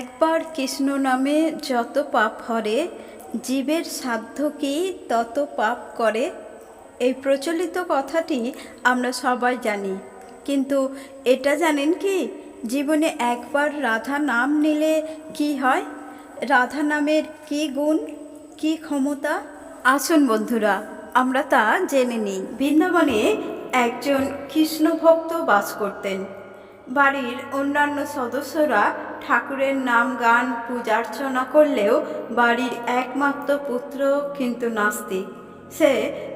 একবার কৃষ্ণ নামে যত পাপ হরে, জীবের সাধ্য কি তত পাপ করে। এই প্রচলিত কথাটি আমরা সবাই জানি। কিন্তু এটা জানেন কি? জীবনে একবার রাধা নাম নিলে কি হয়? রাধা নামের কি গুণ, কি ক্ষমতা? আসুন বন্ধুরা, আমরা তা জেনে নিই। বৃন্দাবনে একজন কৃষ্ণভক্ত বাস করতেন। বাড়ির অন্যান্য সদস্যরা ঠাকুরের নাম গান পূজার্চনা করলেও বাড়ির একমাত্র পুত্র কিন্তু নাস্তিক। সে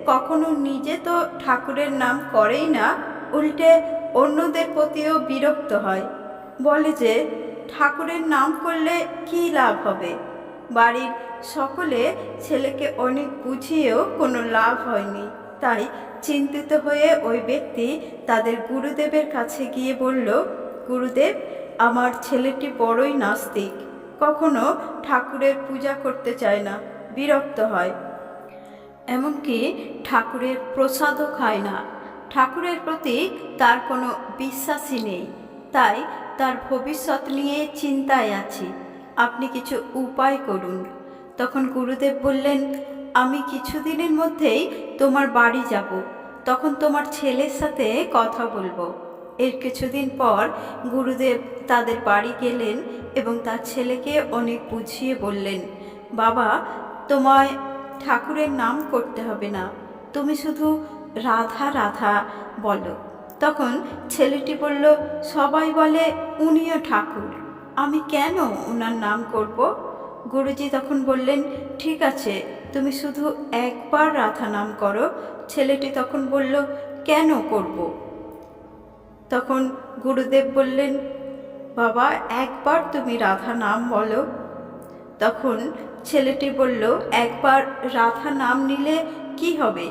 কখনো নিজে তো ঠাকুরের নাম করেই না, উল্টে অন্যদের প্রতিও বিরক্ত হয়। বলে যে, ঠাকুরের নাম করলে কি লাভ হবে? বাড়ির সকলে ছেলেকে অনেক বুঝিয়েও কোনো লাভ হয়নি। তাই চিন্তিত হয়ে ওই ব্যক্তি তাদের গুরুদেবের কাছে গিয়ে বলল, গুরুদেব আমার ছেলেটি বড়ই নাস্তিক, কখনো ঠাকুরের পূজা করতে চায় না, বিরক্ত হয়। এমনকি ঠাকুরের প্রসাদও খায় না। ঠাকুরের প্রতি তার কোনো বিশ্বাসই নেই। তাই তার ভবিষ্যৎ নিয়ে চিন্তায় আছি। আপনি কিছু উপায় করুন। তখন গুরুদেব বললেন, আমি কিছুদিনের মধ্যেই তোমার বাড়ি যাব। তখন তোমার ছেলের সাথে কথা বলব। এর কিছুদিন পর গুরুদেব তাদের বাড়ি গেলেন এবং তার ছেলেকে অনেক বুঝিয়ে বললেন, বাবা, তোমায় ঠাকুরের নাম করতে হবে না, তুমি শুধু রাধা রাধা বলো। তখন ছেলেটি বলল, সবাই বলে উনিও ঠাকুর, আমি কেন ওনার নাম করব? গুরুজি তখন বললেন, ঠিক আছে, তুমি শুধু একবার রাধা নাম করো। ছেলেটি তখন বলল, কেন করব? তখন গুরুদেব বললেন, বাবা, একবার তুমি রাধা নাম বলো। তখন ছেলেটি বলল, একবার রাধা নাম নিলে কি হবে?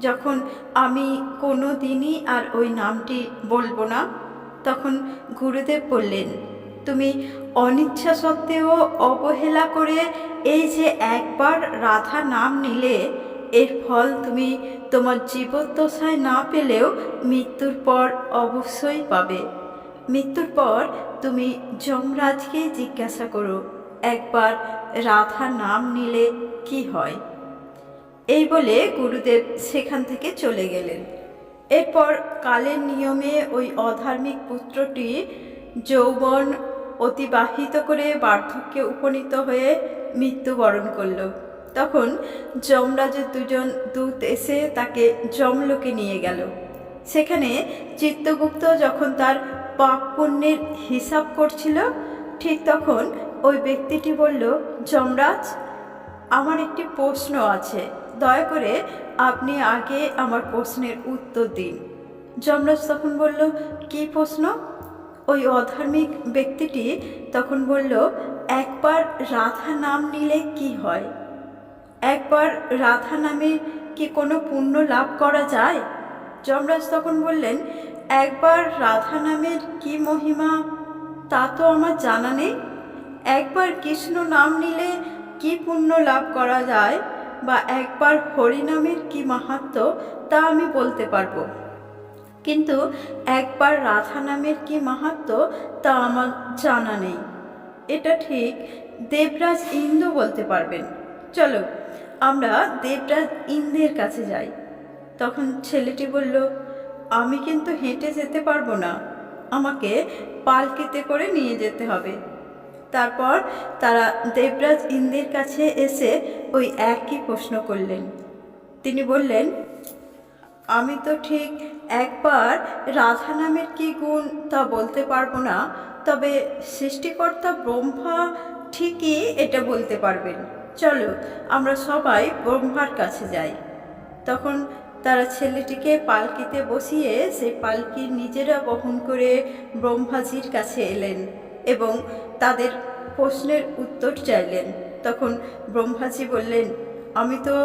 যখন আমি কোনো দিনই আর ওই নামটি বলব না। তখন গুরুদেব বললেন, তুমি অনিচ্ছা সত্ত্বেও অবহেলা করে এই যে একবার রাধা নাম নিলে এর ফল তুমি তোমার জীবদ্দশায় না পেলেও মৃত্যুর পর অবশ্যই পাবে। মৃত্যুর পর তুমি যমরাজকে জিজ্ঞাসা করো, একবার রাধা নাম নিলে কি হয়? এই বলে গুরুদেব সেখান থেকে চলে গেলেন। এরপর কালের নিয়মে ওই অধার্মিক পুত্রটি যৌবন অতিবাহিত করে বার্ধক্যে উপনীত হয়ে মৃত্যুবরণ করল। তখন যমরাজের দুজন দূত এসে তাকে যমলোকে নিয়ে গেল। সেখানে চিত্তগুপ্ত যখন তার পাপ পুণ্যের হিসাব করছিল, ঠিক তখন ওই ব্যক্তিটি বলল, যমরাজ, আমার একটি প্রশ্ন আছে। দয়া করে আপনি আগে আমার প্রশ্নের উত্তর দিন। যমরাজ তখন বলল, কি প্রশ্ন? ওই অধার্মিক ব্যক্তিটি তখন বলল, একবার রাধা নাম নিলে কি হয়? একবার রাধা নামে কি কোনো পুণ্য লাভ করা যায়? যমরাজ তখন বললেন, একবার রাধা নামের কি মহিমা তা তো আমার জানা নেই। একবার কৃষ্ণ নাম নিলে কি পুণ্য লাভ করা যায় বা একবার হরিনামের কি মাহাত্ম তা আমি বলতে পারব। কিন্তু একবার রাধা নামের কি মাহাত্ম তা আমার জানা নেই। এটা ঠিক দেবরাজ ইন্দু বলতে পারবেন। চলো, আমরা দেবরাজ ইন্দ্রের কাছে যাই। তখন ছেলেটি বলল, আমি কিন্তু হেঁটে যেতে পারব না। আমাকে পালকিতে করে নিয়ে যেতে হবে। তারপর তারা দেবরাজ ইন্দ্রের কাছে এসে ওই একই প্রশ্ন করলেন। তিনি বললেন, আমি তো ঠিক একবার রাধা নামের কি গুণ তা বলতে পারব না, তবে সৃষ্টিকর্তা ব্রহ্মা ঠিকই এটা বলতে পারবেন। চলো, আমরা সবাই ব্রহ্মার কাছে যাই। তখন তারা ছেলেটিকে পালকিতে বসিয়ে সেই পালকি নিজেরা বহন করে ব্রহ্মাজির কাছে এলেন এবং তাদের প্রশ্নের উত্তর চাইলেন। তখন ব্রহ্মাজি বললেন, আমি তো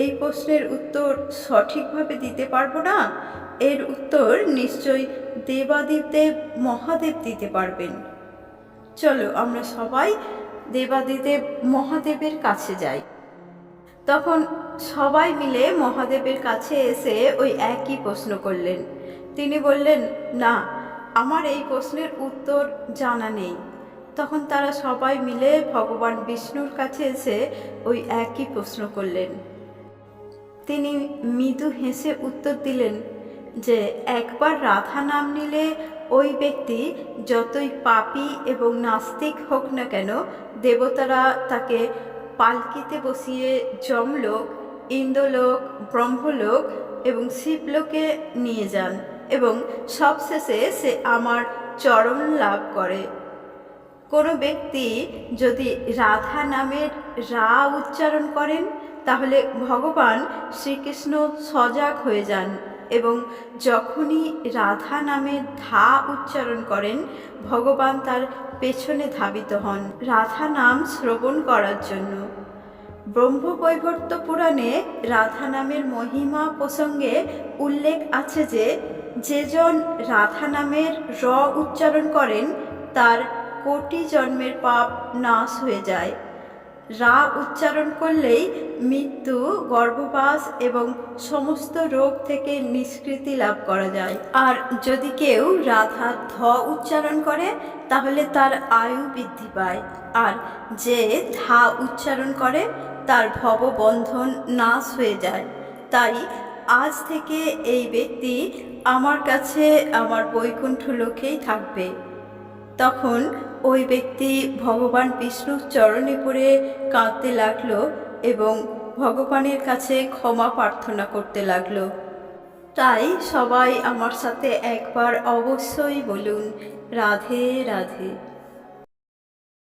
এই প্রশ্নের উত্তর সঠিকভাবে দিতে পারব না। এর উত্তর নিশ্চয়ই দেবাদিদেব মহাদেব দিতে পারবেন। চলো, আমরা সবাই দেবাদিদেব মহাদেবের কাছে যাই তখন সবাই মিলে মহাদেবের কাছে এসে ওই একই প্রশ্ন করলেন। তিনি বললেন, না, আমার এই প্রশ্নের উত্তর জানা নেই। তখন তারা সবাই মিলে ভগবান বিষ্ণুর কাছে এসে ওই একই প্রশ্ন করলেন। তিনি মৃদু হেসে উত্তর দিলেন যে একবার রাধা নাম নিলে ওই ব্যক্তি যতই পাপী এবং নাস্তিক হোক না কেন, দেবতারা তাকে পালকিতে বসিয়ে যমলোক, ইন্দ্রলোক, ব্রহ্মলোক এবং শিবলোকে নিয়ে যান এবং সবশেষে সে আমার চরণ লাভ করে। কোনো ব্যক্তি যদি রাধা নামের রা উচ্চারণ করেন, তাহলে ভগবান শ্রীকৃষ্ণ সজাগ হয়ে যান। এবং যখনই রাধা নামের ধা উচ্চারণ করেন, ভগবান তার পেছনে ধাবিত হন। রাধা নাম শ্রবণ করার জন্য। ব্রহ্মবৈবর্ত পুরাণে রাধা নামের মহিমা প্রসঙ্গে উল্লেখ আছে যে যেজন রাধা নামের র উচ্চারণ করেন, তার কোটি জন্মের পাপ নাশ হয়ে যায়। রা উচ্চারণ করলেই মৃত্যু গর্ভবাস এবং সমস্ত রোগ থেকে নিষ্কৃতি লাভ করা যায়। আর যদি কেউ রাধা ধ উচ্চারণ করে, তাহলে তার আয়ু বৃদ্ধি পায়। আর যে ধা উচ্চারণ করে, তার ভববন্ধন নাশ হয়ে যায়। তাই আজ থেকে এই ব্যক্তি আমার কাছে আমার বৈকুণ্ঠ লোকেই থাকবে। তখন ওই ব্যক্তি ভগবান বিষ্ণুর চরণে পড়ে কাঁদতে লাগল এবং ভগবানের কাছে ক্ষমা প্রার্থনা করতে লাগল। তাই সবাই আমার সাথে একবার অবশ্যই বলুন, রাধে রাধে।